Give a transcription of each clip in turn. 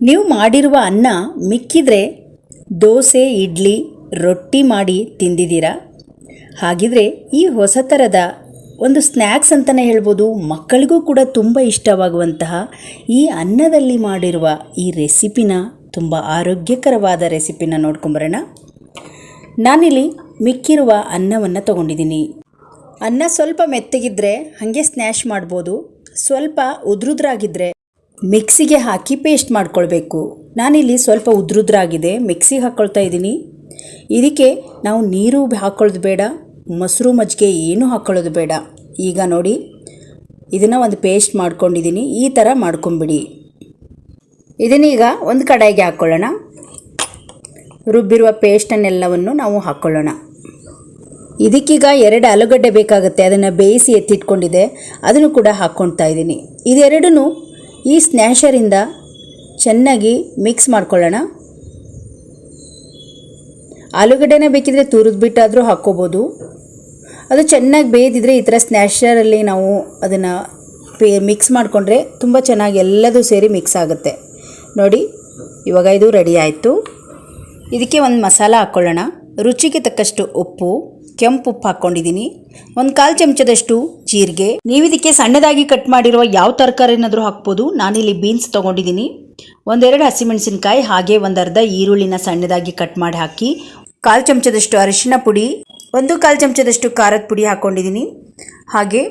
ನೀವು ಮಾಡಿರುವ ಅನ್ನ ಮಿಕ್ಕಿದ್ರೆ ದೋಸೆ, ಇಡ್ಲಿ, ರೊಟ್ಟಿ ಮಾಡಿ ತಿಂದಿದ್ದೀರಾ? ಹಾಗಿದ್ರೆ ಈ ಹೊಸ ಥರದ ಒಂದು ಸ್ನ್ಯಾಕ್ಸ್ ಅಂತಲೇ ಹೇಳ್ಬೋದು. ಮಕ್ಕಳಿಗೂ ಕೂಡ ತುಂಬ ಇಷ್ಟವಾಗುವಂತಹ ಈ ಅನ್ನದಲ್ಲಿ ಮಾಡಿರುವ ಈ ರೆಸಿಪಿನ ತುಂಬ ಆರೋಗ್ಯಕರವಾದ ರೆಸಿಪಿನ ನೋಡ್ಕೊಂಬರೋಣ. ನಾನಿಲ್ಲಿ ಮಿಕ್ಕಿರುವ ಅನ್ನವನ್ನು ತಗೊಂಡಿದ್ದೀನಿ. ಅನ್ನ ಸ್ವಲ್ಪ ಮೆತ್ತಗಿದ್ರೆ ಹಾಗೆ ಸ್ನ್ಯಾಶ್ ಮಾಡ್ಬೋದು. ಸ್ವಲ್ಪ ಉದ್ರುದ್ರಾಗಿದ್ದರೆ ಮಿಕ್ಸಿಗೆ ಹಾಕಿ ಪೇಸ್ಟ್ ಮಾಡ್ಕೊಳ್ಬೇಕು. ನಾನಿಲ್ಲಿ ಸ್ವಲ್ಪ ಉದ್ರುದ್ರಾಗಿದೆ ಮಿಕ್ಸಿಗೆ ಹಾಕ್ಕೊಳ್ತಾ ಇದ್ದೀನಿ. ಇದಕ್ಕೆ ನಾವು ನೀರು ಹಾಕ್ಕೊಳ್ಳೋದು ಬೇಡ, ಮೊಸರು ಮಜ್ಜಿಗೆ ಏನೂ ಹಾಕ್ಕೊಳ್ಳೋದು ಬೇಡ. ಈಗ ನೋಡಿ, ಇದನ್ನು ಒಂದು ಪೇಸ್ಟ್ ಮಾಡ್ಕೊಂಡಿದ್ದೀನಿ, ಈ ಥರ ಮಾಡ್ಕೊಂಬಿಡಿ. ಇದನ್ನೀಗ ಒಂದು ಕಡಾಯಿಗೆ ಹಾಕ್ಕೊಳ್ಳೋಣ ರುಬ್ಬಿರುವ ಪೇಸ್ಟನ್ನೆಲ್ಲವನ್ನು ನಾವು ಹಾಕ್ಕೊಳ್ಳೋಣ ಇದಕ್ಕೀಗ ಎರಡು ಆಲೂಗಡ್ಡೆ ಬೇಕಾಗುತ್ತೆ, ಅದನ್ನು ಬೇಯಿಸಿ ಎತ್ತಿಟ್ಕೊಂಡಿದೆ ಅದನ್ನು ಕೂಡ ಹಾಕ್ಕೊಳ್ತಾ ಇದ್ದೀನಿ. ಇದೆರಡೂ ಈ ಸ್ನ್ಯಾಷರಿಂದ ಚೆನ್ನಾಗಿ ಮಿಕ್ಸ್ ಮಾಡ್ಕೊಳ್ಳೋಣ. ಆಲೂಗಡ್ಡೆನ ಬೇಕಿದ್ರೆ ತುರಿದ್ಬಿಟ್ಟಾದರೂ ಹಾಕ್ಕೋಬೋದು. ಅದು ಚೆನ್ನಾಗಿ ಬೇಯ್ದಿದ್ರೆ ಈ ಥರ ಸ್ನ್ಯಾಷರಲ್ಲಿ ನಾವು ಅದನ್ನು ಪೇ, ಮಿಕ್ಸ್ ಮಾಡಿಕೊಂಡ್ರೆ ತುಂಬ ಚೆನ್ನಾಗಿ ಎಲ್ಲದೂ ಸೇರಿ ಮಿಕ್ಸ್ ಆಗುತ್ತೆ. ನೋಡಿ, ಇವಾಗ ಇದು ರೆಡಿ ಆಯಿತು. ಇದಕ್ಕೆ ಒಂದು ಮಸಾಲ ಹಾಕ್ಕೊಳ್ಳೋಣ. ರುಚಿಗೆ ತಕ್ಕಷ್ಟು ಉಪ್ಪು. ಕೆಂಪು ಉಪ್ಪು ಹಾಕ್ಕೊಂಡಿದ್ದೀನಿ ಒಂದು ಕಾಲು ಚಮಚದಷ್ಟು ಜೀರಿಗೆ. ನೀವಿದಕ್ಕೆ ಸಣ್ಣದಾಗಿ ಕಟ್ ಮಾಡಿರುವ ಯಾವ ತರಕಾರಿ ಏನಾದರೂ ಹಾಕ್ಬೋದು. ನಾನಿಲ್ಲಿ ಬೀನ್ಸ್ ತೊಗೊಂಡಿದ್ದೀನಿ ಒಂದೆರಡು ಹಸಿಮೆಣಸಿನಕಾಯಿ, ಹಾಗೆ ಒಂದರ್ಧ ಈರುಳ್ಳಿನ ಸಣ್ಣದಾಗಿ ಕಟ್ ಮಾಡಿ ಹಾಕಿ. ಕಾಲು ಚಮಚದಷ್ಟು ಅರಿಶಿನ ಪುಡಿ, ಒಂದು ಕಾಲು ಚಮಚದಷ್ಟು ಖಾರದ ಪುಡಿ ಹಾಕ್ಕೊಂಡಿದ್ದೀನಿ ಹಾಗೆ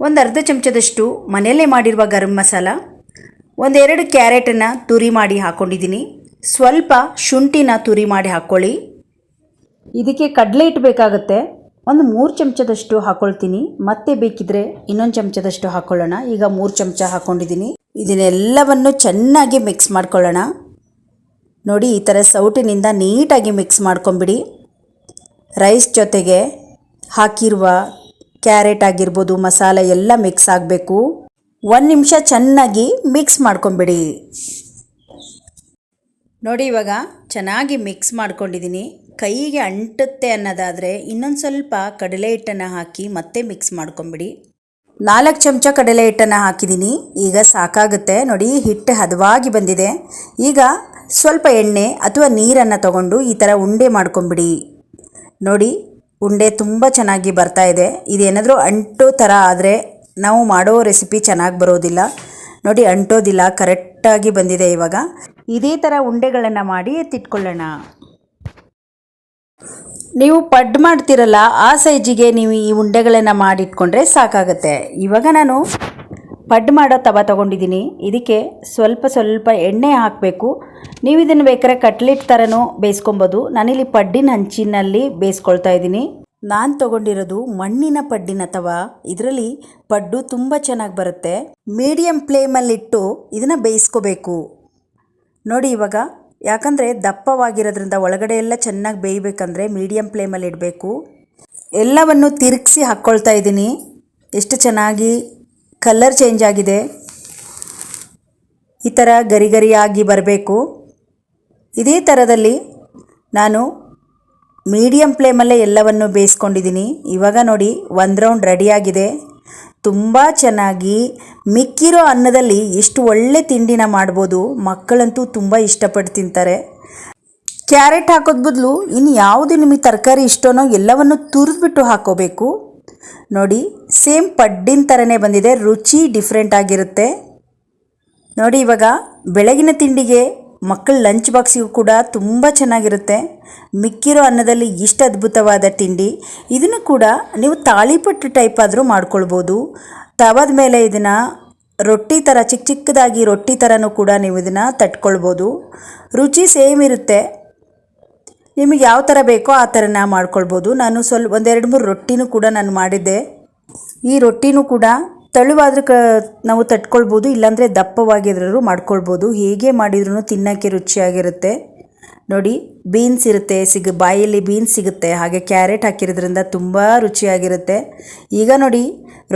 ಒಂದು ಅರ್ಧ ಚಮಚದಷ್ಟು ಮನೆಯಲ್ಲೇ ಮಾಡಿರುವ ಗರಂ ಮಸಾಲ, ಒಂದೆರಡು ಕ್ಯಾರೆಟನ್ನು ತುರಿ ಮಾಡಿ ಹಾಕ್ಕೊಂಡಿದ್ದೀನಿ ಸ್ವಲ್ಪ ಶುಂಠಿನ ತುರಿ ಮಾಡಿ ಹಾಕ್ಕೊಳ್ಳಿ ಇದಕ್ಕೆ ಕಡಲೆ ಹಿಟ್ಟು ಬೇಕಾಗುತ್ತೆ ಒಂದು ಮೂರು ಚಮಚದಷ್ಟು ಹಾಕೊಳ್ತೀನಿ. ಮತ್ತೆ ಬೇಕಿದ್ರೆ ಇನ್ನೊಂದು ಚಮಚದಷ್ಟು ಹಾಕೊಳ್ಳೋಣ. ಈಗ ಮೂರು ಚಮಚ ಹಾಕೊಂಡಿದ್ದೀನಿ. ಇದನ್ನೆಲ್ಲವನ್ನು ಚೆನ್ನಾಗಿ ಮಿಕ್ಸ್ ಮಾಡ್ಕೊಳ್ಳೋಣ. ನೋಡಿ, ಈ ಥರ ಸೌಟಿನಿಂದ ನೀಟಾಗಿ ಮಿಕ್ಸ್ ಮಾಡ್ಕೊಂಬಿಡಿ. ರೈಸ್ ಜೊತೆಗೆ ಹಾಕಿರುವ ಕ್ಯಾರೆಟ್ ಆಗಿರ್ಬೋದು, ಮಸಾಲೆ ಎಲ್ಲ ಮಿಕ್ಸ್ ಆಗಬೇಕು. ಒಂದು ನಿಮಿಷ ಚೆನ್ನಾಗಿ ಮಿಕ್ಸ್ ಮಾಡ್ಕೊಂಬಿಡಿ. ನೋಡಿ, ಇವಾಗ ಚೆನ್ನಾಗಿ ಮಿಕ್ಸ್ ಮಾಡ್ಕೊಂಡಿದ್ದೀನಿ. ಕೈಗೆ ಅಂಟುತ್ತೆ ಅನ್ನೋದಾದರೆ ಇನ್ನೊಂದು ಸ್ವಲ್ಪ ಕಡಲೆ ಹಿಟ್ಟನ್ನು ಹಾಕಿ ಮತ್ತೆ ಮಿಕ್ಸ್ ಮಾಡ್ಕೊಂಬಿಡಿ. ನಾಲ್ಕು ಚಮಚ ಕಡಲೆ ಹಿಟ್ಟನ್ನು ಹಾಕಿದ್ದೀನಿ ಈಗ ಸಾಕಾಗುತ್ತೆ. ನೋಡಿ ಹಿಟ್ಟು ಹದವಾಗಿ ಬಂದಿದೆ. ಈಗ ಸ್ವಲ್ಪ ಎಣ್ಣೆ ಅಥವಾ ನೀರನ್ನು ತಗೊಂಡು ಈ ಥರ ಉಂಡೆ ಮಾಡ್ಕೊಂಬಿಡಿ. ನೋಡಿ, ಉಂಡೆ ತುಂಬ ಚೆನ್ನಾಗಿ ಬರ್ತಾ ಇದೆ. ಇದೇನಾದರೂ ಅಂಟೋ ಥರ ಆದರೆ ನಾವು ಮಾಡೋ ರೆಸಿಪಿ ಚೆನ್ನಾಗಿ ಬರೋದಿಲ್ಲ. ನೋಡಿ, ಅಂಟೋದಿಲ್ಲ, ಕರೆಕ್ಟಾಗಿ ಬಂದಿದೆ ಇವಾಗ. ಇದೇ ಥರ ಉಂಡೆಗಳನ್ನು ಮಾಡಿ ಎತ್ತಿಟ್ಕೊಳ್ಳೋಣ. ನೀವು ಪಡ್ ಮಾಡ್ತಿರಲ್ಲ, ಆ ಸೈಜಿಗೆ ನೀವು ಈ ಉಂಡೆಗಳನ್ನು ಮಾಡಿಟ್ಕೊಂಡ್ರೆ ಸಾಕಾಗುತ್ತೆ. ಇವಾಗ ನಾನು ಪಡ್ ಮಾಡೋ ತವ ತೊಗೊಂಡಿದ್ದೀನಿ. ಇದಕ್ಕೆ ಸ್ವಲ್ಪ ಸ್ವಲ್ಪ ಎಣ್ಣೆ ಹಾಕಬೇಕು. ನೀವು ಇದನ್ನು ಬೇಕಾದ್ರೆ ಕಟ್ಲೆಟ್ ಥರನೂ ಬೇಯಿಸ್ಕೊಬೋದು. ನಾನಿಲ್ಲಿ ಪಡ್ಡಿನ ಹಂಚಿನಲ್ಲಿ ಬೇಯಿಸ್ಕೊಳ್ತಾ ಇದ್ದೀನಿ. ನಾನು ತೊಗೊಂಡಿರೋದು ಮಣ್ಣಿನ ಪಡ್ಡಿನ ತವ. ಇದರಲ್ಲಿ ಪಡ್ಡು ತುಂಬ ಚೆನ್ನಾಗಿ ಬರುತ್ತೆ. ಮೀಡಿಯಂ ಫ್ಲೇಮಲ್ಲಿಟ್ಟು ಇದನ್ನು ಬೇಯಿಸ್ಕೋಬೇಕು. ನೋಡಿ ಇವಾಗ ಯಾಕಂದರೆ ದಪ್ಪವಾಗಿರೋದ್ರಿಂದ ಒಳಗಡೆ ಎಲ್ಲ ಚೆನ್ನಾಗಿ ಬೇಯಬೇಕಂದ್ರೆ ಮೀಡಿಯಮ್ ಫ್ಲೇಮಲ್ಲಿ ಇಡಬೇಕು. ಎಲ್ಲವನ್ನು ತಿರುಗಿಸಿ ಹಾಕ್ಕೊಳ್ತಾ ಇದ್ದೀನಿ. ಎಷ್ಟು ಚೆನ್ನಾಗಿ ಕಲರ್ ಚೇಂಜ್ ಆಗಿದೆ. ಈ ಥರ ಗರಿ ಗರಿಯಾಗಿ ಬರಬೇಕು. ಇದೇ ಥರದಲ್ಲಿ ನಾನು ಮೀಡಿಯಮ್ ಫ್ಲೇಮಲ್ಲೇ ಎಲ್ಲವನ್ನು ಬೇಯಿಸ್ಕೊಂಡಿದ್ದೀನಿ. ಇವಾಗ ನೋಡಿ ಒಂದು ರೌಂಡ್ ರೆಡಿಯಾಗಿದೆ ತುಂಬ ಚೆನ್ನಾಗಿ ಮಿಕ್ಕಿರೋ ಅನ್ನದಲ್ಲಿ ಎಷ್ಟು ಒಳ್ಳೆ ತಿಂಡಿನ ಮಾಡ್ಬೋದು. ಮಕ್ಕಳಂತೂ ತುಂಬ ಇಷ್ಟಪಟ್ಟು ತಿಂತಾರೆ. ಕ್ಯಾರೆಟ್ ಹಾಕೋದ್ ಬದಲು ಇನ್ನು ಯಾವುದು ನಿಮಗೆ ತರಕಾರಿ ಇಷ್ಟನೋ ಎಲ್ಲವನ್ನು ತುರಿದ್ಬಿಟ್ಟು ಹಾಕೋಬೇಕು. ನೋಡಿ, ಸೇಮ್ ಪಡ್ಡಿನ ಥರನೇ ಬಂದಿದೆ. ರುಚಿ ಡಿಫ್ರೆಂಟ್ ಆಗಿರುತ್ತೆ. ನೋಡಿ, ಇವಾಗ ಬೆಳಗಿನ ತಿಂಡಿಗೆ ಮಕ್ಕಳ ಲಂಚ್ ಬಾಕ್ಸಿಗೂ ಕೂಡ ತುಂಬ ಚೆನ್ನಾಗಿರುತ್ತೆ. ಮಿಕ್ಕಿರೋ ಅನ್ನದಲ್ಲಿ ಇಷ್ಟು ಅದ್ಭುತವಾದ ತಿಂಡಿ. ಇದನ್ನು ಕೂಡ ನೀವು ತಾಳಿಪಟ್ಟು ಟೈಪ್ ಆದರೂ ಮಾಡ್ಕೊಳ್ಬೋದು. ತವದ ಮೇಲೆ ಇದನ್ನು ರೊಟ್ಟಿ ಥರ ಚಿಕ್ಕ ಚಿಕ್ಕದಾಗಿ ರೊಟ್ಟಿ ಥರನೂ ಕೂಡ ನೀವು ಇದನ್ನು ತಟ್ಕೊಳ್ಬೋದು. ರುಚಿ ಸೇಮ್ ಇರುತ್ತೆ. ನಿಮಗೆ ಯಾವ ಥರ ಬೇಕೋ ಆ ಥರನ ಮಾಡ್ಕೊಳ್ಬೋದು. ನಾನು ಸ್ವಲ್ಪ ಒಂದೆರಡು ಮೂರು ರೊಟ್ಟಿನೂ ಕೂಡ ನಾನು ಮಾಡಿದ್ದೆ. ಈ ರೊಟ್ಟಿನೂ ಕೂಡ ತೆಳುವಾದ್ರೂ ಕ, ನಾವು ತಟ್ಕೊಳ್ಬೋದು, ಇಲ್ಲಾಂದರೆ ದಪ್ಪವಾಗಿದ್ರೂ ಮಾಡ್ಕೊಳ್ಬೋದು. ಹೇಗೆ ಮಾಡಿದ್ರೂ ತಿನ್ನೋಕ್ಕೆ ರುಚಿಯಾಗಿರುತ್ತೆ. ನೋಡಿ, ಬೀನ್ಸ್ ಇರುತ್ತೆ, ಸಿಗ, ಬಾಯಲ್ಲಿ ಬೀನ್ಸ್ ಸಿಗುತ್ತೆ. ಹಾಗೆ ಕ್ಯಾರೆಟ್ ಹಾಕಿರೋದ್ರಿಂದ ತುಂಬ ರುಚಿಯಾಗಿರುತ್ತೆ. ಈಗ ನೋಡಿ,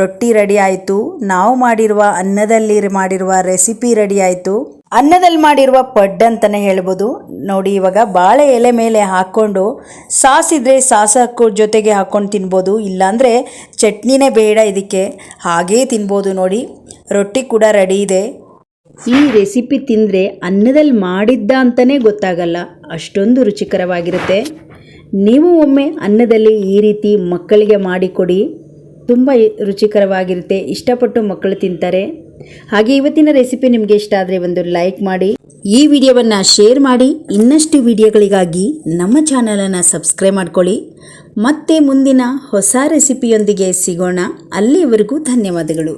ರೊಟ್ಟಿ ರೆಡಿ ಆಯಿತು. ನಾವು ಮಾಡಿರುವ ಅನ್ನದಲ್ಲಿ ಮಾಡಿರುವ ರೆಸಿಪಿ ರೆಡಿ ಆಯಿತು. ಅನ್ನದಲ್ಲಿ ಮಾಡಿರುವ ಪಡ್ ಅಂತಲೇ ಹೇಳ್ಬೋದು. ನೋಡಿ, ಇವಾಗ ಬಾಳೆ ಎಲೆ ಮೇಲೆ ಹಾಕ್ಕೊಂಡು ಸಾಸ್ ಇದ್ದರೆ ಜೊತೆಗೆ ಹಾಕ್ಕೊಂಡು ತಿನ್ಬೋದು. ಇಲ್ಲಾಂದರೆ ಚಟ್ನಿನೇ ಬೇಡ ಇದಕ್ಕೆ. ಹಾಗೇ ತಿನ್ಬೋದು ನೋಡಿ. ರೊಟ್ಟಿ ಕೂಡ ರೆಡಿ ಇದೆ. ಈ ರೆಸಿಪಿ ತಿಂದರೆ ಅನ್ನದಲ್ಲಿ ಮಾಡಿದ್ದ ಅಂತಲೇ ಗೊತ್ತಾಗಲ್ಲ. ಅಷ್ಟೊಂದು ರುಚಿಕರವಾಗಿರುತ್ತೆ. ನೀವು ಒಮ್ಮೆ ಅನ್ನದಲ್ಲಿ ಈ ರೀತಿ ಮಕ್ಕಳಿಗೆ ಮಾಡಿಕೊಡಿ. ತುಂಬ ರುಚಿಕರವಾಗಿರುತ್ತೆ. ಇಷ್ಟಪಟ್ಟು ಮಕ್ಕಳು ತಿಂತಾರೆ. ಹಾಗೆ ಇವತ್ತಿನ ರೆಸಿಪಿ ನಿಮಗೆ ಇಷ್ಟ ಆದರೆ ಒಂದು ಲೈಕ್ ಮಾಡಿ. ಈ ವಿಡಿಯೋವನ್ನು ಶೇರ್ ಮಾಡಿ. ಇನ್ನಷ್ಟು ವಿಡಿಯೋಗಳಿಗಾಗಿ ನಮ್ಮ ಚಾನಲನ್ನು ಸಬ್ಸ್ಕ್ರೈಬ್ ಮಾಡ್ಕೊಳ್ಳಿ. ಮತ್ತೆ ಮುಂದಿನ ಹೊಸ ರೆಸಿಪಿಯೊಂದಿಗೆ ಸಿಗೋಣ. ಅಲ್ಲಿವರೆಗೂ ಧನ್ಯವಾದಗಳು.